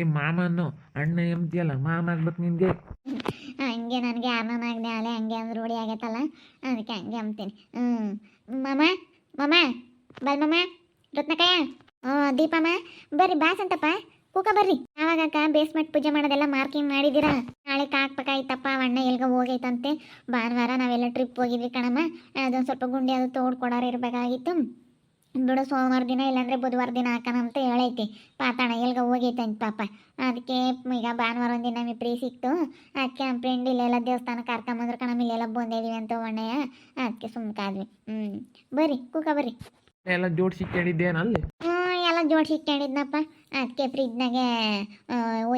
ಏ ಮಾಮನ್ನು, ಅಣ್ಣ ಎಂತಿಯಲ್ಲ ಮಾಮ ಆಗ್ಬೇಕು ಹಂಗೆ ನನಗೆ ಯಾರನ್ನಾಗ್ದೆ ಅಲೆ ಹಂಗೆ ಅಂದ್ರೆ ರೂಢಿ ಆಗೈತಲ್ಲ, ಅದಕ್ಕೆ ಹಂಗೆ ಅಂತೀನಿ ಹ್ಞೂ ಮಾಮ ಮಾಮ ಬಲ್ ಮಾಮ, ರತ್ನಕಯ್ಯ. ಹ್ಞೂ ದೀಪಮ್ಮ, ಬರ್ರಿ ಬಾಸಂತಪ್ಪ ಕೂಕ ಬರ್ರಿ. ಯಾವಾಗಕ್ಕ ಬೇಸ್ಮೆಂಟ್ ಪೂಜೆ ಮಾಡೋದೆಲ್ಲ ಮಾರ್ಕಿಂಗ್ ಮಾಡಿದ್ದೀರಾ? ನಾಳೆ ಕಾಕ್ಬೇಕಾಯ್ತಪ್ಪ ಅಣ್ಣ ಎಲ್ಗ ಹೋಗೈತಂತೆ. ಭಾನುವಾರ ನಾವೆಲ್ಲ ಟ್ರಿಪ್ ಹೋಗಿದ್ವಿ ಕಣಮ್ಮ. ಅದೊಂದು ಸ್ವಲ್ಪ ಗುಂಡಿ ಅದು ತೋಡ್ಕೊಡೋರು ಇರಬೇಕಾಗಿತ್ತು. ಬಿಡು ಸೋಮವಾರ ದಿನ ಇಲ್ಲಾಂದ್ರೆ ಬುಧವಾರ ದಿನ ಹಾಕೋಣ ಅಂತ ಹೇಳೈತಿ. ಪಾತಾಣ ಎಲ್ಗ ಹೋಗೈತಂತ ಪಾಪ. ಅದಕ್ಕೆ ಈಗ ಭಾನುವಾರ ಒಂದಿನ ದಿನ ಫ್ರೀ ಸಿಕ್ತು. ಅದಕ್ಕೆ ನಮ್ಮ ಫ್ರೆಂಡ್ ಇಲ್ಲೆಲ್ಲ ದೇವಸ್ಥಾನಕ್ಕೆ ಕರ್ಕೊಂಬಂದ್ರು ನಮ್ಮ ಇಲ್ಲೆಲ್ಲ ಬಂದಿದೀವಿ ಅಂತ ಒಣ್ಣೆಯ ಅದಕ್ಕೆ ಸುಮ್ಕಾದ್ವಿ ಹ್ಞೂ ಬರ್ರಿ ಕೂಕ ಬರ್ರಿ. ಎಲ್ಲ ಜೋಡಿಸಿ ಕೇಳಿದ್ದೇನಲ್ಲಿ ಹ್ಞೂ ಎಲ್ಲ ಜೋಡಿಸಿ ಕೇಳಿದ್ನಪ್ಪ ಅದಕ್ಕೆ ಫ್ರಿಜ್ನಾಗೆ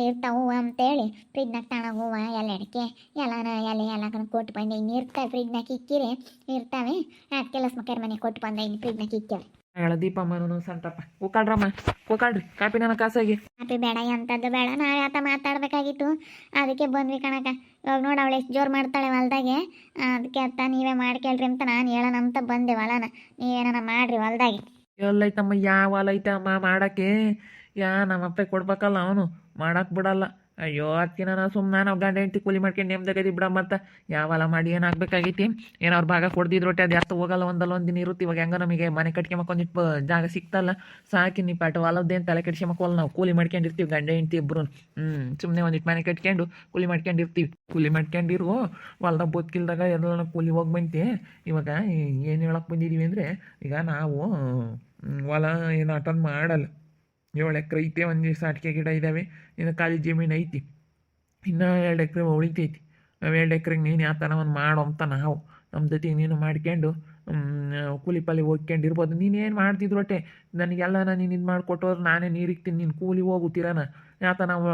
ಇರ್ತಾವು ಅಂತೇಳಿ. ಫ್ರಿಜ್ನಾಗ ತಣ್ಣ ಹೂವು ಎಲ್ಲ ಅಡಿಕೆ ಎಲ್ಲನ ಎಲ್ಲ ಎಲ್ಲ ಕೊಟ್ಟು ಬಂದೆ ಇನ್ನು ಇರ್ತಾವೆ ಫ್ರಿಜ್ನಾಗ ಇಕ್ಕಿರಿ. ಇರ್ತಾವೆ. ಅದಕ್ಕೆ ಸ್ಮಕರ್ ಮನೆ ಕೊಟ್ಟು ಬಂದೆ ಇನ್ನು ಫ್ರಿಜ್ನಾಗ ಇಕ್ಕಿರಿ ಹೇಳ ದೀಪಮ್ಮನೂ ಸಂತಪ್ಪ ಕೂಕಾಡ್ರಮ್ಮ ಕೂಕಾಡ್ರಿ ಕಾಪಿ ನನ್ನ ಕಾಸಾಗಿ. ಕಾಪಿ ಬೇಡ ಎಂಥದ್ದು ಬೇಡ. ನಾವು ಯಾತ ಮಾತಾಡ್ಬೇಕಾಗಿತ್ತು. ಅದಕ್ಕೆ ಬಂದ್ವಿ ಕಣಕ ಇವಾಗ ನೋಡಿ ಅವಳು ಎಷ್ಟು ಜೋರು ಮಾಡ್ತಾಳೆ ಹೊಲ್ದಾಗೆ. ಅದಕ್ಕೆ ಅತ್ತ ನೀವೇ ಮಾಡ್ಕೇಳ್ರಿ ಅಂತ ನಾನು ಹೇಳೋಣ ಅಂತ ಬಂದೆ ಹೊಲನ. ನೀವೇನ ಮಾಡ್ರಿ ಹೊಲ್ದಾಗೆ. ಎಲ್ಲೈತಮ್ಮ ಯಾವ ಹೊಲ ಐತಮ್ಮ ಮಾಡಕ್ಕೆ? ಯಾ ನಮ್ಮಪ್ಪ ಕೊಡ್ಬೇಕಲ್ಲ ಅವನು. ಮಾಡಕ್ ಬಿಡಲ್ಲ. ಅಯ್ಯೋ ನಾನು ಸುಮ್ಮನೆ ನಾವು ಗಂಡ ಹೆಂಡತಿ ಕೂಲಿ ಮಾಡ್ಕೊಂಡು ನೆಮ್ಮದಾಗದಿ ಬಿಡ ಮತ್ತೆ ಯಾವ ಹೊಲ ಮಾಡಿ ಏನಾಗಬೇಕಾಗೈತಿ ಏನೋ ಅವ್ರ ಭಾಗ ಕೊಡ್ದಿದ್ರೊಟ್ಟೆ ಅದು ಯಾತ ಹೋಗಲ್ಲ, ಒಂದಲ್ಲ ಒಂದು ದಿನ ಇರುತ್ತೆ. ಇವಾಗ ಹೆಂಗೋ ನಮಗೆ ಮನೆ ಕಟ್ಕೊಂಬಕ್ಕೊಂದಿಟ್ಟು ಜಾಗ ಸಿಕ್ತಲ್ಲ, ಸಾಕಿ ನೀ ಪಾಠ ಅಲ್ಲದೇನು ತಲೆ ಕೆಡ್ಸ್ಕೊಂಬಕ್ಕಲ್ಲ ನಾವು ಕೂಲಿ ಮಾಡ್ಕೊಂಡಿರ್ತೀವಿ, ಗಂಡ ಹೆಂಡತಿ ಇಬ್ರು ಹ್ಞೂ ಸುಮ್ಮನೆ ಒಂದಿಟ್ಟು ಮನೆ ಕಟ್ಕೊಂಡು ಕೂಲಿ ಮಾಡ್ಕೊಂಡಿರ್ತೀವಿ. ಕೂಲಿ ಮಾಡ್ಕೊಂಡಿರು, ಹೊಲ್ದಾಗ ಬದುಕಿಲ್ದಾಗ ಎಲ್ಲ ಕೂಲಿ ಹೋಗಿ ಬಂತಿ. ಇವಾಗ ಏನು ಹೇಳಕ್ಕೆ ಬಂದಿದ್ದೀವಿ ಅಂದರೆ, ಈಗ ನಾವು ಹೊಲ ಏನು ಅಟನ್ ಮಾಡಲ್ಲ. ಏಳು ಎಕರೆ ಐತೆ, ಒಂದು ದಿವಸ ಅಡಿಕೆ ಗಿಡ ಇದ್ದಾವೆ ಇನ್ನು ಖಾಲಿ ಜಮೀನು ಐತಿ. ಇನ್ನು ಎರಡು ಎಕರೆ ಉಳಿತೈತಿ. ನಾವು ಎರಡು ಎಕರೆಗೆ ನೀನು ಯಾವ ಥರ ಒಂದು ಮಾಡು ಅಂತ ನಾವು ನಮ್ಮ ಜೊತೆಗೆ ನೀನು ಮಾಡ್ಕೊಂಡು ಕೂಲಿ ಪಾಲಿ ಹೋಗ್ಕೊಂಡು ಇರ್ಬೋದು ನೀನು ಏನು ಮಾಡ್ತಿದ್ರೊಟ್ಟೆ ನನಗೆಲ್ಲ ನೀನು ಇದು ಮಾಡಿಕೊಟ್ಟೋದ್ರೆ ನಾನೇ ನೀರಿಕ್ತೀನಿ, ನೀನು ಕೂಲಿ ಹೋಗುತ್ತೀರಾನ ಯಾತ ನಾವು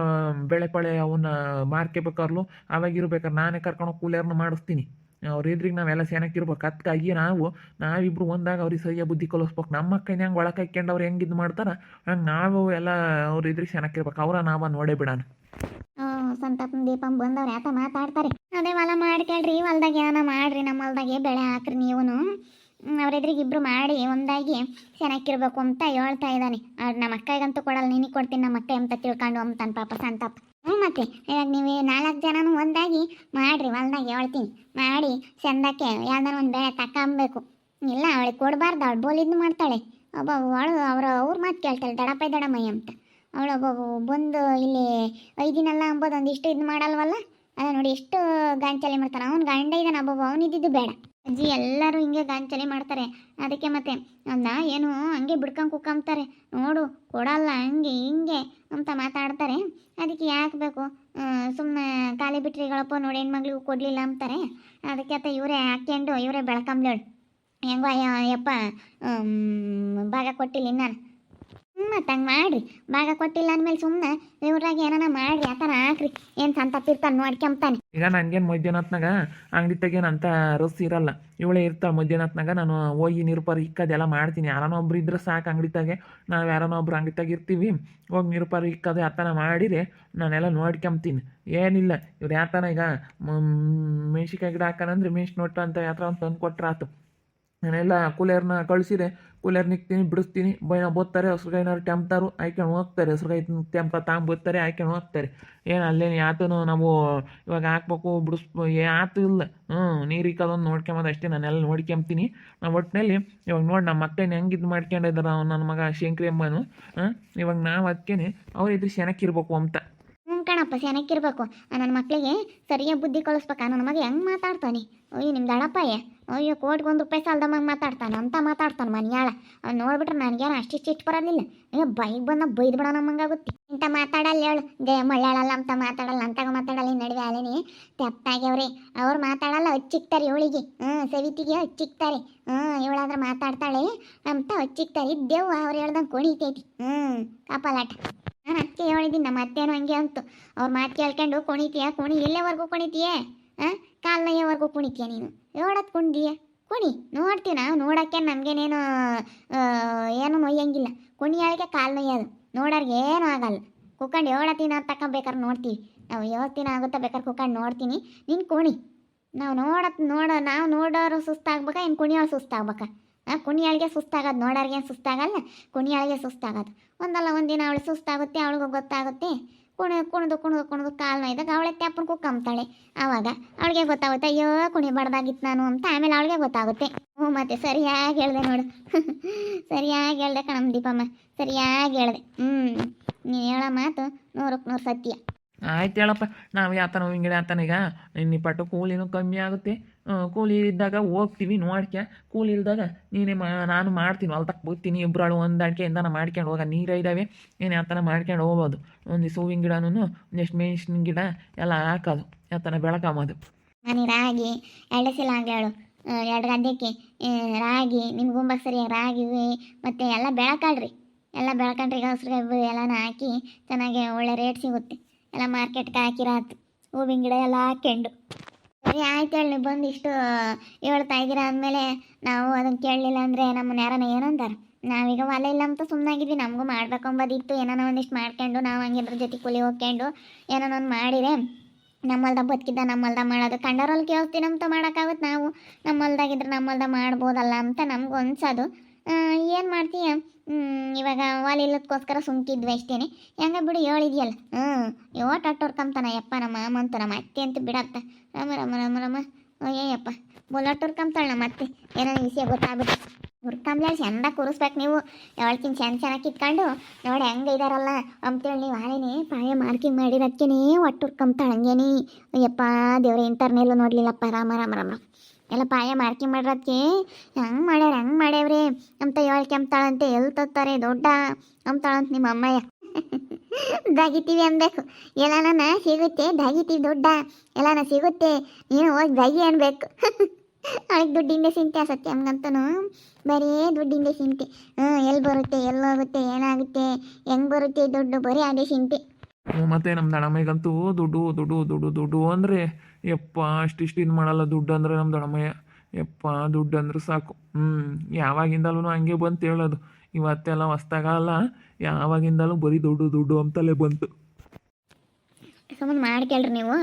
ಬೆಳೆ ಪಳೆ ಅವನ್ನ ಮಾರ್ಕೋಬೇಕಾರ್ಲು ಅವಾಗ ಇರ್ಬೇಕಾದ್ರೆ ನಾನೇ ಕರ್ಕೊಂಡು ಕೂಲಿಯರ್ನ ಮಾಡಿಸ್ತೀನಿ. ಅವ್ರ ಎದ್ರಿಗೆ ನಾವೆಲ್ಲ ಸೇನಕ್ಕಿರ್ಬೇಕು ಅದಕ್ಕಾಗಿ ನಾವು, ನಾವಿಬ್ರು ಒಂದಾಗ ಅವ್ರಿಗೆ ಸರಿಯಾಗಿ ಬುದ್ಧಿ ಕಲಿಸ್ಬೇಕು. ನಮ್ಮ ಮಕ್ಕಳನ್ನ ಹೆಂಗೆ ಒಳಗೆ ಹಾಕ್ಕೊಂಡು ಅವ್ರು ಹೆಂಗೆ ಇದು ಮಾಡ್ತಾರೆ, ಹಂಗೆ ನಾವು ಎಲ್ಲ ಅವ್ರ ಇದ್ರಿಗೆ ಸೇನಕ್ಕಿರ್ಬೇಕು ಅವ್ರ ನಾವ ನೋಡೇ ಬಿಡೋಣ ಹ್ಞೂ ಸಂತಾಪನ ದೀಪಂ ಬಂದವ್ರು ಯಾತ ಮಾತಾಡ್ತಾರೆ. ಅದೇ ಹೊಲ ಮಾಡ್ಕೊಳ್ರಿ ಹೊಲ್ದಾಗ ಏನ ಮಾಡ್ರಿ ನಮ್ಮ ಹೊಲ್ದಾಗೆ ಬೆಳೆ ಹಾಕ್ರಿ ನೀವು ಅವ್ರೆದ್ರಿಗೆ ಇಬ್ರು ಮಾಡಿ ಒಂದಾಗಿ ಚೆನ್ನಾಗಿರ್ಬೇಕು ಅಂತ ಹೇಳ್ತಾ ಇದ್ದಾನೆ ನಮ್ಮ ಅಕ್ಕಗಂತೂ ಕೊಡಲ್ಲ, ನಿನಗೆ ಕೊಡ್ತೀನಿ ನಮ್ಮ ಅಕ್ಕ ಅಂತ ತಿಳ್ಕೊಂಡು ಅಂತಾನೆ ಪಾಪ ಸಂತಾಪ. ಹ್ಞೂ ಮತ್ತೆ ಇವಾಗ ನೀವು ನಾಲ್ಕು ಜನನು ಒಂದಾಗಿ ಮಾಡ್ರಿ, ಹೊಲ್ದಾಗ ಹೇಳ್ತೀನಿ. ಮಾಡಿ, ಚಂದಕ್ಕೆ ಯಾವ್ದಾರ ಒಂದು ಬೆಳೆ ತಕೊಂಬೇಕು. ಇಲ್ಲ, ಅವಳಿಗೆ ಕೊಡಬಾರ್ದು, ಅವಳು ಬೋಲಿದ್ದು ಮಾಡ್ತಾಳೆ. ಒಬ್ಬ ಅವಳು ಅವ್ರ ಅವ್ರ ಮಾತು ಕೇಳ್ತಾಳೆ, ದಡಪೈ ದಡಮಯ್ಯ ಅಂತ. ಅವಳು ಒಬ್ಬ ಬಂದು ಇಲ್ಲಿ ಐದಿನಲ್ಲ ಅಂಬೋದು ಒಂದಿಷ್ಟು ಇದು ಮಾಡಲ್ವಲ್ಲ? ಅದ ನೋಡಿ, ಎಷ್ಟು ಗಾಂಚಲಿ ಮಾಡ್ತಾನೆ. ಅವ್ನು ಗಂಡ ಇದ್ದಾನೆ ಒಬ್ಬ ಅವನಿದ್ದು ಬೇಡ. ಅಜ್ಜಿ, ಎಲ್ಲರೂ ಹಿಂಗೆ ಗಾಂಚಲಿ ಮಾಡ್ತಾರೆ. ಅದಕ್ಕೆ ಮತ್ತೆ ಅವನ್ನ ಏನು ಹಂಗೆ ಬಿಡ್ಕೊಂಡು ಕುಕ್ಕಂತಾರೆ ನೋಡು, ಕೊಡಲ್ಲ, ಹಂಗೆ ಹಿಂಗೆ ಅಂತ ಮಾತಾಡ್ತಾರೆ. ಅದಕ್ಕೆ ಯಾಕೆ ಬೇಕು? ಸುಮ್ಮನೆ ಖಾಲಿ ಬಿಟ್ರಿಗಳಪ್ಪ ನೋಡಿ ಹೆಣ್ಮಗ್ಳಿಗೂ ಕೊಡಲಿಲ್ಲ ಅಂತಾರೆ. ಅದಕ್ಕೆ ಅತ್ತ ಇವರೇ ಹಾಕ್ಯಂಡು, ಇವರೇ ಬೆಳ್ಕೊಂಬ್ಲೇಳು. ಹೆಂಗೋ ಯಪ್ಪ ಭಾಗ ಕೊಟ್ಟಿಲ್ಲ ನಾನು ಮತ್ತೆ ಹಂಗೆ ಮಾಡ್ರಿ. ಭಾಗ ಕೊಟ್ಟಿಲ್ಲ ಅಂದ್ಮೇಲೆ ಸುಮ್ಮನೆ ಇವ್ರಾಗ ಏನಾನ ಮಾಡ್ರಿ ಆತನ ಹಾಕ್ರಿ. ಏನು ಸಂತ ತಿರ್ತಾನೆ ನೋಡ್ಕೊಂಬ್ತಾನೆ ಈಗ ನನಗೇನು ಮಧ್ಯಾಹ್ನತ್ನಾಗ ಅಂಗಡಿ ತೆಗೇನಂತ ರಸ್ ಇರಲ್ಲ. ಇವಳೆ ಇರ್ತಾಳೆ ಮಧ್ಯಾಹ್ನತ್ನಾಗ, ನಾನು ಹೋಗಿ ನಿರುಪಾರಿ ಇಕ್ಕದೆಲ್ಲ ಮಾಡ್ತೀನಿ. ಯಾರನೋ ಒಬ್ರು ಇದ್ರೆ ಸಾಕು ಅಂಗಡಿ ತಾಗೆ. ನಾವು ಯಾರನೋ ಒಬ್ರು ಅಂಗಡಿ ತಾಗ ಇರ್ತೀವಿ, ಹೋಗಿ ನಿರ್ಪಾರ ಇಕ್ಕೋದು ಆತನ ಮಾಡಿರಿ ನಾನೆಲ್ಲ ನೋಡ್ಕೊಂಬ್ತೀನಿ ಏನಿಲ್ಲ, ಇವ್ರು ಯಾತನ ಈಗ ಮೆಣ್ಸಿಕಾಯಿ ಗಿಡ ಹಾಕೋಣಂದ್ರೆ ಮೆಣ್ಸು ನೋಟು ಅಂತ ಯಾತ್ರ ಅಂತ ತಂದು ಕೊಟ್ರಾತು. ನಾನೆಲ್ಲ ಕೂಲರ್ನ ಕಳಿಸಿದೆ. ಕೂಲರ್ ನಿಕ್ತೀನಿ, ಬಿಡಿಸ್ತೀನಿ. ಬೈನ ಬೋತ್ತಾರೆ ಹಸ್ರುಗಾಯಿನವ್ರು ಟೆಂಪ್ತಾರು ಆಯ್ಕೊಂಡು ಹೋಗ್ತಾರೆ. ಹಸ್ರುಗಾಯಿ ಟೆಂಪ ತಾಂಬೋದ್ತಾರೆ ಆಯ್ಕೊಂಡು ಹೋಗ್ತಾರೆ. ಏನು ಅಲ್ಲೇನು ಯಾತನು ನಾವು ಇವಾಗ ಹಾಕ್ಬೇಕು, ಬಿಡಿಸ್ ಯಾತು ಇಲ್ಲ. ಹ್ಞೂ ನೀರು ಇಕ್ಕೋದೊಂದು ನೋಡ್ಕೊಂಬೋದು ಅಷ್ಟೇ ನಾನೆಲ್ಲ ನೋಡ್ಕೊಂತೀನಿ ನಾವು ಒಟ್ಟಿನಲ್ಲಿ ಇವಾಗ ನೋಡಿ ನಮ್ಮ ಮಕ್ಕಳನ್ನ ಹೆಂಗೆ ಇದು ಮಾಡ್ಕೊಂಡಿದ್ದಾರೆ ನನ್ನ ಮಗ ಶಂಕ್ರಿ ಅಮ್ಮನು. ಹಾಂ ಇವಾಗ ನಾವು ಅದಕ್ಕೇನೆ ಅವ್ರ ಇದ್ರೆ ಶನಕ್ಕಿರ್ಬೇಕು ಅಂತ. ಹ್ಞೂ ಸೆನಕ್ಕಿರ್ಬೇಕು ನನ್ನ ಮಕ್ಕಳಿಗೆ ಸರಿಯಾಗಿ ಬುದ್ಧಿ ಕಳಿಸ್ಬೇಕ. ನನ್ನ ಮಗ ಹೆಂಗೆ ಮಾತಾಡ್ತಾನೆ? ಅಯ್ಯೋ ನಿಮ್ಮ ದಡಪ್ಪಯ್ಯ ಅಯ್ಯೋ ಕೋಟ್ಗೆ ಒಂದು ರೂಪಾಯಿ ಸಾಲದಮ್ಮಂಗೆ ಮಾತಾಡ್ತಾನೆ, ಅಂತ ಮಾತಾಡ್ತಾನೆ ಮನ್ಯಾಳ. ಅವ್ನು ನೋಡ್ಬಿಟ್ರೆ ನನಗೇನು ಅಷ್ಟಿಷ್ಟು ಇಷ್ಟು ಬರೋದಿಲ್ಲ ಅಯ್ಯೋ, ಬೈಕ್ ಬಂದ ಬೈದು ಬಿಡೋ ನಮ್ಮಂಗಾಗುತ್ತೆ. ಇಂಥ ಮಾತಾಡಲ್ಲ ಹೇಳು. ದೇ ಮಳ್ಯಾಳಲ್ಲ ಅಂತ ಮಾತಾಡಲ್ಲ ಅಂತಾಗ ಮಾತಾಡಲ್ಲ ಈ ನಡುವೆ ಅಲೇನಿ. ತೆಪ್ಪಾಗ್ಯವ್ರಿ. ಅವ್ರು ಮಾತಾಡಲ್ಲ ಹಚ್ಚಿಕ್ತಾರೆ ಇವಳಿಗೆ. ಹ್ಞೂ ಸವಿತಿಗೆ ಹಚ್ಚಿಕ್ತಾರೆ ಹ್ಞೂ ಇವಳಾದ್ರೆ ಮಾತಾಡ್ತಾಳೆ ಅಂತ ಹಚ್ಚಿಕ್ತಾರೆ ಇದ್ದೇವು, ಅವ್ರು ಹೇಳ್ದಂಗೆ ಕುಣಿತೈತಿ. ಹ್ಞೂ ಕಪಾಲಾಟ. ನಾನು ಅದಕ್ಕೆ ಹೇಳಿದ್ದೀನಿ ನಮ್ಮ ಅತ್ತೇನು ಹಂಗೆ ಅಂತು. ಅವ್ರ ಮಾತು ಕೇಳ್ಕೊಂಡು, ಕುಣಿತೀಯ? ಕುಣಿ, ಎಲ್ಲೇವರೆಗೂ ಕುಣಿತೀಯ? ಹಾಂ ಕಾಲ್ನಯ್ಯವರೆಗೂ ಕುಣಿತೀಯ ನೀನು? ಹೇಳೋದು ಕುಣಿದೀಯ ಕುಣಿ ನೋಡ್ತೀವಿ ನಾವು, ನೋಡೋಕ್ಕೆ ನಮಗೇನೇನು ಏನು ನೋಯ್ಯಂಗಿಲ್ಲ. ಕುಣಿಯಾಳಿಗೆ ಕಾಲು ನೋಯ್ಯೋದು ನೋಡೋರ್ಗೆ ಏನೂ ಆಗಲ್ಲ. ಕುಕ್ಕಂಡು ಏಳತ್ತಿನ ತಗೊಂಬೇಕಾದ್ರೆ ನೋಡ್ತೀವಿ. ನಾವು ಯಾವತ್ತಿನ ಆಗುತ್ತಾ ಬೇಕಾದ್ರೆ ಕುಕ್ಕಂಡು ನೋಡ್ತೀನಿ. ನೀನು ಕುಣಿ. ನಾವು ನೋಡತ್, ನೋಡ, ನಾವು ನೋಡೋರು ಸುಸ್ತಾಗ್ಬೇಕಾ ಇನ್ನು ಕುಣಿಯೋರು ಸುಸ್ತಾಗ್ಬೇಕಾ? ಕುಣಿಯಾಳಿಗೆ ಸುಸ್ತಾಗೋದು ನೋಡೋರಿಗೆ ಸುಸ್ತಾಗಲ್ಲ ಕುಣಿಯಾಳಿಗೆ ಸುಸ್ತಾಗೋದು. ಒಂದಲ್ಲ ಒಂದಿನ ಅವಳು ಸುಸ್ತಾಗುತ್ತೆ ಅವಳಿಗೂ ಗೊತ್ತಾಗುತ್ತೆ. ಕುಣಿ ಕುಣಿದು ಕುಣಿದು ಕುಣಿದು ಕಾಲು ನೋಯ್ದಾಗ ಅವಳೆ ತ್ಯಾಪನ್ ಕುಕ್ಕಂಬ್ತಾಳೆ ಆವಾಗ ಅವಳಿಗೆ ಗೊತ್ತಾಗುತ್ತೆ ಅಯ್ಯೋ ಕುಣಿಬಾರ್ದಾಗಿತ್ತು ನಾನು ಅಂತ. ಆಮೇಲೆ ಅವಳಿಗೆ ಗೊತ್ತಾಗುತ್ತೆ. ಹ್ಞೂ ಮತ್ತೆ ಸರಿಯಾಗಿ ಹೇಳಿದೆ ನೋಡು. ಸರಿಯಾಗಿ ಹೇಳ್ದೆ ಕಣಮ್ಮ ದೀಪಮ್ಮ. ಸರಿಯಾಗಿ ಹೇಳ್ದೆ. ಹ್ಞೂ ನೀನು ಹೇಳೋ ಮಾತು ನೂರಕ್ಕೆ ನೂರು ಸತ್ಯ. ಆಯ್ತು ಹೇಳಪ್ಪ. ನಾವು ಯಾತನ ಹಿಂಗಡೆ ಆತನ ಈಗ ನಿನ್ನ ಪಟ್ಟು ಕೂಲಿನೂ ಕಮ್ಮಿ ಆಗುತ್ತೆ. ಆ, ಕೂಲಿ ಇದ್ದಾಗ ಹೋಗ್ತೀವಿ, ನೋಡ್ಕೆ. ಕೂಲಿ ಇಲ್ದಾಗ ನೀನೇ ಮಾ, ನಾನು ಮಾಡ್ತೀನಿ ಹೊಲ್ದಕ್ಕೆ ಬರ್ತೀನಿ ಇಬ್ಬರಾಳು ಹೊಂದಾಣಿಕೆಯಿಂದ ನಾನು ಮಾಡ್ಕೊಂಡು ಹೋಗ. ನೀರು ಇದ್ದಾವೆ ಏನೇ ಆ ಥರ ಮಾಡ್ಕೊಂಡು ಹೋಗ್ಬೋದು. ಒಂದು ಸೂವಿನ ಗಿಡನೂ ಒಂದಿಷ್ಟು ಮೆಣಸಿನ ಗಿಡ ಎಲ್ಲ ಹಾಕೋದು ಯಾತನ ಬೆಳಕಂಬೋದು. ನಾನು ರಾಗಿ, ಎರಡು ಸಲ ಆಗ್ಲೇಳು ಎರಡು ಗದ್ದೆಕ್ಕೆ ರಾಗಿ ನಿಮ್ಮ ಗುಂಬಕ್ಕೆ ಸರಿಯಾಗಿ ರಾಗಿ ಮತ್ತು ಎಲ್ಲ ಬೆಳಕಾಳ್ರಿ. ಎಲ್ಲ ಬೆಳಕಂಡ್ರಿ ಹಸ್ರು ಎಲ್ಲನ ಹಾಕಿ ಚೆನ್ನಾಗಿ ಒಳ್ಳೆ ರೇಟ್ ಸಿಗುತ್ತೆ. ಎಲ್ಲ ಮಾರ್ಕೆಟ್ಗೆ ಹಾಕಿರಾತು ಹೂವಿನ ಗಿಡ ಎಲ್ಲ ಹಾಕ್ಕೊಂಡು ಸರಿ ಆಯ್ತು ಹೇಳಿ ನೀವು ಬಂದು ಇಷ್ಟು ಹೇಳ್ತಾ ಇದ್ದೀರಾ ಅಂದಮೇಲೆ ನಾವು ಅದನ್ನು ಕೇಳಲಿಲ್ಲ ಅಂದರೆ ನಮ್ಮನ್ನ ಯಾರನ್ನ ಏನಂತಾರೆ ನಾವೀಗ ಹೊಲ ಇಲ್ಲ ಅಂತ ಸುಮ್ಮನಾಗಿದ್ವಿ ನಮಗೂ ಮಾಡ್ಬೇಕು ಏನೋ ಏನಾನ ಒಂದಿಷ್ಟು ಮಾಡ್ಕೊಂಡು ನಾವು ಹಂಗಿದ್ರ ಜೊತೆ ಕೂಲಿ ಹೋಗ್ಕೊಂಡು ಏನಾನ ಒಂದು ಮಾಡಿದೆ. ನಮ್ಮಲ್ದ ಬದುಕಿದ್ದ, ನಮ್ಮಲ್ದ ಮಾಡೋದು. ಕೇಳ್ತೀನಿ ಅಂತ ಮಾಡೋಕ್ಕಾಗುತ್ತೆ ನಾವು. ನಮ್ಮಲ್ದಾಗಿದ್ರೆ ನಮ್ಮಲ್ದ ಮಾಡ್ಬೋದಲ್ಲ ಅಂತ ನಮ್ಗೆ ಅನ್ಸೋದು. ಏನು ಮಾಡ್ತೀಯ? ಇವಾಗ ವಾಲಿ ಇಲ್ಲದಕ್ಕೋಸ್ಕರ ಸುಮ್ಕಿದ್ವಿ ಅಷ್ಟೇನೆ. ಹೆಂಗ ಬಿಡು ಹೇಳಿದ್ಯಲ್ಲ ಹ್ಞೂ ಯೋಟ್ ಅಟ್ಟೋರ್ಕಂತಾನ ಯಪ್ಪ, ನಮ್ಮ ಮಾಮ ಅಂತ ನಮ್ಮ ಅತ್ತೆ ಅಂತ ಬಿಡತ್ತ ರಮ ರಮ ರಮ ರಮ. ಏಯಪ್ಪ ಬುಲ್ಲಟ್ಟೋರ್ಕಂತಾಳ ನಮ್ಮ ಅತ್ತೆ. ಏನೋ ವಿಷಯ ಗೊತ್ತಾಗ್ಬಿಟ್ಟು ಹುರ್ಕಂಬ್ಲ ಚಂದ ಕೂರಿಸ್ಬೇಕು ನೀವು. ಯಾವಳ್ಕಿನ್ ಚೆಂದ ಚೆನ್ನಾಗಿ ಕಿತ್ಕೊಂಡು ನೋಡಿ ಹೆಂಗೆ ಇದಾರಲ್ಲ. ಅಂತೇಳಿ ನೀವು ಹಾಳೇನೆ ಪಾಯ ಮಾರ್ಕಿಂಗ್ ಮಾಡಿರೋದ್ಕೇನೆ ಒಟ್ಟು ಹುರ್ಕಂಬ್ತಾಳೆ ಹಂಗೇನಿ. ಅಯ್ಯಪ್ಪ, ದೇವ್ರ ಇಂಟರ್ನೆಲ್ಲೂ ನೋಡಲಿಲ್ಲಪ್ಪ. ರಾಮ ರಾಮ ರಾಮ. ಎಲ್ಲ ಪಾಯ ಮಾರ್ಕಿಂಗ್ ಮಾಡ್ರದಕ್ಕೆ ಹೆಂಗೆ ಮಾಡ್ಯಾರ, ಹೆಂಗೆ ಮಾಡ್ಯಾವ್ರಿ? ಅಂತ ಹೇಳ್ಕೊಂತಾಳಂತೆ ಎಲ್ಲಿ ತತ್ತಾರೆ ದೊಡ್ಡ ಅಂತಾಳಂತ ನಿಮ್ಮ ಅಮ್ಮಯ್ಯ. ದಾಗಿತೀವಿ ಅನ್ಬೇಕು ಎಲ್ಲಾನ ಸಿಗುತ್ತೆ ದಾಗಿತೀವಿ ದೊಡ್ಡ. ಎಲ್ಲಾನ ಸಿಗುತ್ತೆ, ನೀನು ಹೋಗಿ ದಾಗಿ ಅನ್ಬೇಕು. ಅವಳಿಗೆ ದುಡ್ಡಿಂದ ಸಿಂತೆ ಸತ್ಯ ಹಂಗಂತನು. ಬರೀ ದುಡ್ಡಿಂದ ಸಿಂತೆ. ಹ್ಞೂ ಎಲ್ಲಿ ಬರುತ್ತೆ ಎಲ್ಲಿ ಹೋಗುತ್ತೆ, ಏನಾಗುತ್ತೆ, ಹೆಂಗೆ ಬರುತ್ತೆ, ದುಡ್ಡು ಬರೀ ಅದೇ ಸಿಂತೆ. ಮತ್ತೆ ನಮ್ಮ ದಣಮಯ್ಯಗಂತೂ ದುಡ್ಡು ದುಡ್ಡು ದುಡ್ಡು ದುಡ್ಡು ಅಂದರೆ ಯಪ್ಪ ಅಷ್ಟಿಷ್ಟು ಇದು ಮಾಡಲ್ಲ ದುಡ್ಡು ಅಂದ್ರೆ ನಮ್ಮ ದೊಡ್ಡಮ್ಮಯ್ಯ ಯಪ್ಪ, ದುಡ್ಡು ಅಂದ್ರೆ ಸಾಕು. ಹ್ಞೂ ಯಾವಾಗಿಂದಲೂ ಹಂಗೆ ಬಂತು ಹೇಳೋದು. ಇವತ್ತೆಲ್ಲ ಹೊಸ್ದಾಗಲ್ಲ, ಯಾವಾಗಿಂದಲೂ ಬರೀ ದುಡ್ಡು ದುಡ್ಡು ಅಂತಲೇ ಬಂತು. ಸುಮ್ಮನೆ ಮಾಡ್ಕೇಳ್ರಿ ನೀವು.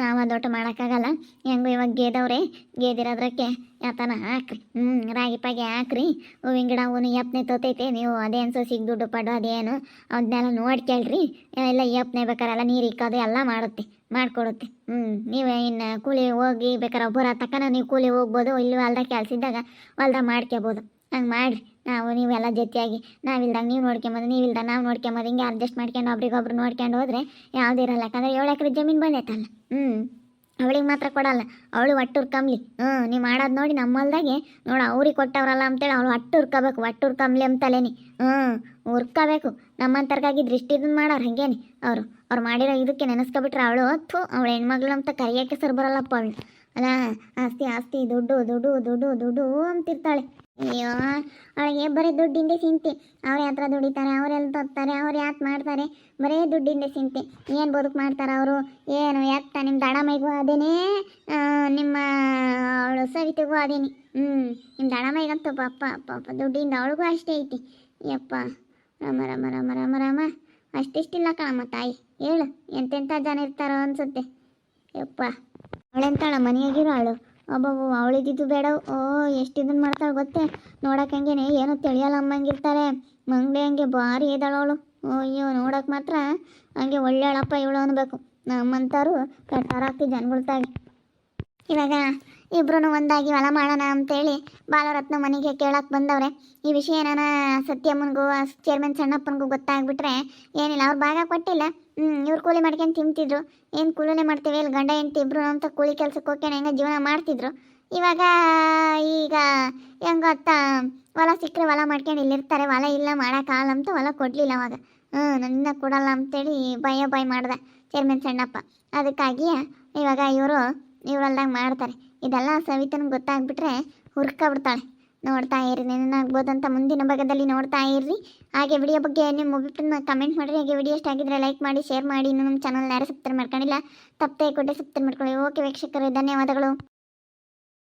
ನಾವು ಅದೊಟ್ಟು ಮಾಡೋಕ್ಕಾಗಲ್ಲ. ಹೆಂಗೋ ಇವಾಗ ಗೇದವ್ರೆ, ಗೇದಿರೋದ್ರಕ್ಕೆ ಯಾತನ ಹಾಕ್ರಿ. ಹ್ಞೂ ರಾಗಿ ಪಾಗಿ ಹಾಕ್ರಿ. ಹೂವಿನ ಗಿಡ ಹೂನು ಯಪ್ನೆ ತೋತೈತೆ. ನೀವು ಅದೇನು ಸೊಸಿಗೆ ದುಡ್ಡು ಪಡು ಅದೇನು ಅದನ್ನೆಲ್ಲ ನೋಡ್ಕೇಳ್ರಿ ಎಲ್ಲ ಯಪ್ನೆ ಬೇಕಾರೆಲ್ಲ ನೀರು ಇಕ್ಕೋದು ಎಲ್ಲ ಮಾಡುತ್ತೆ, ಮಾಡಿಕೊಡುತ್ತೆ. ಹ್ಞೂ ನೀವೇ ಇನ್ನು ಕೂಲಿ ಹೋಗಿ ಬೇಕಾರೆ ಒಬ್ಬರ ತಕ್ಕನ ನೀವು ಕೂಲಿ ಹೋಗ್ಬೋದು. ಇಲ್ಲಿ ಹೊಲ್ದಾಗ ಕೆಲಸ ಇದ್ದಾಗ ಹೊಲ್ದಾಗ ಮಾಡ್ಕೋಬೋದು ಹಂಗೆ ಮಾಡಿರಿ. ನಾವು ನೀವೆಲ್ಲ ಜೊತೆಯಾಗಿ ನಾವಿಲ್ದಾಗ ನೀವು ನೋಡ್ಕೊಂಬೋದು, ನೀವಿಲ್ದಾಗ ನಾವು ನೋಡ್ಕೊಂಬೋದು, ಹಿಂಗೆ ಅಡ್ಜಸ್ಟ್ ಮಾಡ್ಕೊಂಡು ಒಬ್ರಿಗೊಬ್ರು ನೋಡ್ಕೊಂಡು ಹೋದ್ರೆ ಯಾವುದೂ ಇರಲ್ಲ. ಯಾಕಂದ್ರೆ ಏಳು ಎಕರೆ ಜಮೀನು ಬಂದೈತಲ್ಲ. ಹ್ಞೂ ಅವಳಿಗೆ ಮಾತ್ರ ಕೊಡಲ್ಲ. ಅವಳು ಒಟ್ಟು ಕಂಬ್ಲಿ ಹ್ಞೂ ನೀವು ಮಾಡೋದು ನೋಡಿ ನಮ್ಮ ಹೊಲ್ದಾಗೆ ನೋಡು, ಅವ್ರಿಗೆ ಕೊಟ್ಟವ್ರಲ್ಲ ಅಂತೇಳಿ ಅವಳು ಒಟ್ಟು ಹುರ್ಕೋಬೇಕು, ಒಟ್ಟು ಹುರ್ಕಂಬ್ಲಿ ಅಂತಲೇನಿ ಹ್ಞೂ ಹುರ್ಕೋಬೇಕು. ನಮ್ಮಂತರ್ಗಾಗಿ ದೃಷ್ಟಿ ಇದನ್ನ ಮಾಡೋರು ಹಂಗೇನಿ. ಅವರು, ಅವ್ರು ಮಾಡಿರೋ ಇದಕ್ಕೆ ನೆನೆಸ್ಕೊಬಿಟ್ರೆ ಅವಳು, ಥೂ, ಅವಳು ಹೆಣ್ಮಗಳು ಅಂತ ಕರಿಯೋಕ್ಕೆ ಸರ್ ಬರಲ್ಲಪ್ಪ ಅವಳು. ಅಲ್ಲ, ಆಸ್ತಿ ಆಸ್ತಿ, ದುಡ್ಡು ದುಡ್ಡು ದುಡ್ಡು ದುಡ್ಡು ಅಂತಿರ್ತಾಳೆ. ಅಯ್ಯೋ, ಅವಳಿಗೆ ಬರೀ ದುಡ್ಡಿಂದೆ ಚಿಂತೆ ಅವ್ರ ಯಾತ್ರ ದುಡಿತಾರೆ ಅವ್ರೆಲ್ಲ ತೋತಾರೆ ಅವ್ರು ಯಾಕೆ ಮಾಡ್ತಾರೆ? ಬರೀ ದುಡ್ಡಿಂದೆ ಚಿಂತೆ ಏನು ಬದುಕು ಮಾಡ್ತಾರೆ ಅವರು? ಏನು ಎತ್ತ ನಿಮ್ಮ ದಡಮೈಗೂ ಅದೇನೇ? ನಿಮ್ಮ ಅವಳು ಸವಿತೆಗೂ ಅದೇನಿ. ಹ್ಞೂ ನಿಮ್ಮ ದಡಮೈಗಂತೂ ಪಾಪ ಪಾಪ ದುಡ್ಡಿಂದ ಅವಳಿಗೂ ಅಷ್ಟೇ ಐತಿ. ಯಪ್ಪ, ರಾಮ ರಾಮ ರಾಮ ರಾಮ ರಾಮ. ಅಷ್ಟಿಷ್ಟಿಲ್ಲ ಕಣಮ್ಮ ತಾಯಿ. ಹೇಳು ಎಂತೆಂಥ ಜನ ಇರ್ತಾರೋ ಅನ್ಸುತ್ತೆ. ಯಪ್ಪ. ಅವಳೆಂತಾಳ ಮನೆಯಾಗಿರೋ ಅವಳು ಒಬ್ಬೊಬ್ಬ ಅವಳಿದ್ದು ಬೇಡ. ಓ ಎಷ್ಟು ಇದನ್ನ ಮಾಡ್ತಾಳೆ ಗೊತ್ತೇ? ನೋಡಕ್ಕೆ ಹಂಗೇನೆ, ಏನೂ ತಿಳಿಯಲ್ಲ ಅಮ್ಮಂಗಿರ್ತಾರೆ. ಮಂಗ್ಳೆ ಹಂಗೆ ಭಾರಿ ಅವಳು. ಅಯ್ಯೋ ನೋಡಕ್ಕೆ ಮಾತ್ರ ಹಂಗೆ ಒಳ್ಳೆಯಳಪ್ಪ ಇವಳು ಅನ್ಬೇಕು. ನಮ್ಮಂತಾರು ಕಟ್ಟಾರಾಗ್ತಿ ಜನಗಳ್ತಾಗಿ. ಇವಾಗ ಇಬ್ರು ಒಂದಾಗಿ ಹೊಲ ಮಾಡೋಣ ಅಂತೇಳಿ ಬಾಲರತ್ನ ಮನೆಗೆ ಕೇಳಕ್ಕೆ ಬಂದವ್ರೆ. ಈ ವಿಷಯ ಏನಾನ ಸತ್ಯಮ್ಮನಿಗೂ, ಚೇರ್ಮನ್ ಸಣ್ಣಪ್ಪನಿಗೂ ಗೊತ್ತಾಗ್ಬಿಟ್ರೆ ಏನಿಲ್ಲ, ಅವ್ರು ಭಾಗ ಕೊಟ್ಟಿಲ್ಲ. ಹ್ಞೂ ಇವ್ರು ಕೂಲಿ ಮಾಡ್ಕೊಂಡು ತಿಂತಿದ್ರು. ಏನು ಕೂಲಿನೇ ಮಾಡ್ತೀವಿ? ಇಲ್ಲಿ ಗಂಡ, ಹೆಂಡ್ತಿ ಇಬ್ಬರು ಅಂತ ಕೂಲಿ ಕೆಲ್ಸಕ್ಕೆ ಹೋಗ್ಕೊಂಡು ಹೆಂಗೆ ಜೀವನ ಮಾಡ್ತಿದ್ರು. ಇವಾಗ ಈಗ ಹೆಂಗ ಅತ್ತ ಹೊಲ ಸಿಕ್ಕರೆ ಹೊಲ ಮಾಡ್ಕೊಂಡು ಇಲ್ಲಿರ್ತಾರೆ. ಹೊಲ ಇಲ್ಲ ಮಾಡೋಕ್ಕಾಗಲ್ಲ ಅಂತ ಹೊಲ ಕೊಡಲಿಲ್ಲ ಅವಾಗ. ಹ್ಞೂ ನನ್ನಿಂದ ಕೊಡಲ್ಲ ಅಂತೇಳಿ ಭಯ ಭಯ ಮಾಡ್ದೆ ಚೇರ್ಮನ್ ಸಣ್ಣಪ್ಪ. ಅದಕ್ಕಾಗಿ ಇವಾಗ ಇವರು ಇವ್ರಲ್ದಾಗ ಮಾಡ್ತಾರೆ. ಇದೆಲ್ಲ ಸವಿತನಿಗೆ ಗೊತ್ತಾಗ್ಬಿಟ್ರೆ ಹುರ್ಕೊಬಿಡ್ತಾಳೆ. ನೋಡ್ತಾ ಇರಿ ನೆನನಾಗ್ಬೋದಂತ ಮುಂದಿನ ಭಾಗದಲ್ಲಿ ನೋಡ್ತಾ ಇರ್ರಿ ಹಾಗೆ ವಿಡಿಯೋ ಬಗ್ಗೆ ನಿಮ್ಮ ಅಭಿಪ್ರಾಯನ ಕಮೆಂಟ್ ಮಾಡಿರಿ. ಹಾಗೆ ವಿಡಿಯೋ ಇಷ್ಟ ಆಗಿದ್ರೆ ಲೈಕ್ ಮಾಡಿ ಶೇರ್ ಮಾಡಿ. ಇನ್ನು ನಮ್ಮ ಚಾನಲ್ ಯಾರು ಸಬ್ಸ್ಕ್ರೈಬ್ ಮಾಡ್ಕೊಂಡಿಲ್ಲ, ತಪ್ಪದೆ ಕೊಟ್ಟೆ ಸಬ್ಸ್ಕ್ರೈಬ್ ಮಾಡ್ಕೊಳ್ಳಿ. ಓಕೆ ವೀಕ್ಷಕರೇ, ಧನ್ಯವಾದಗಳು.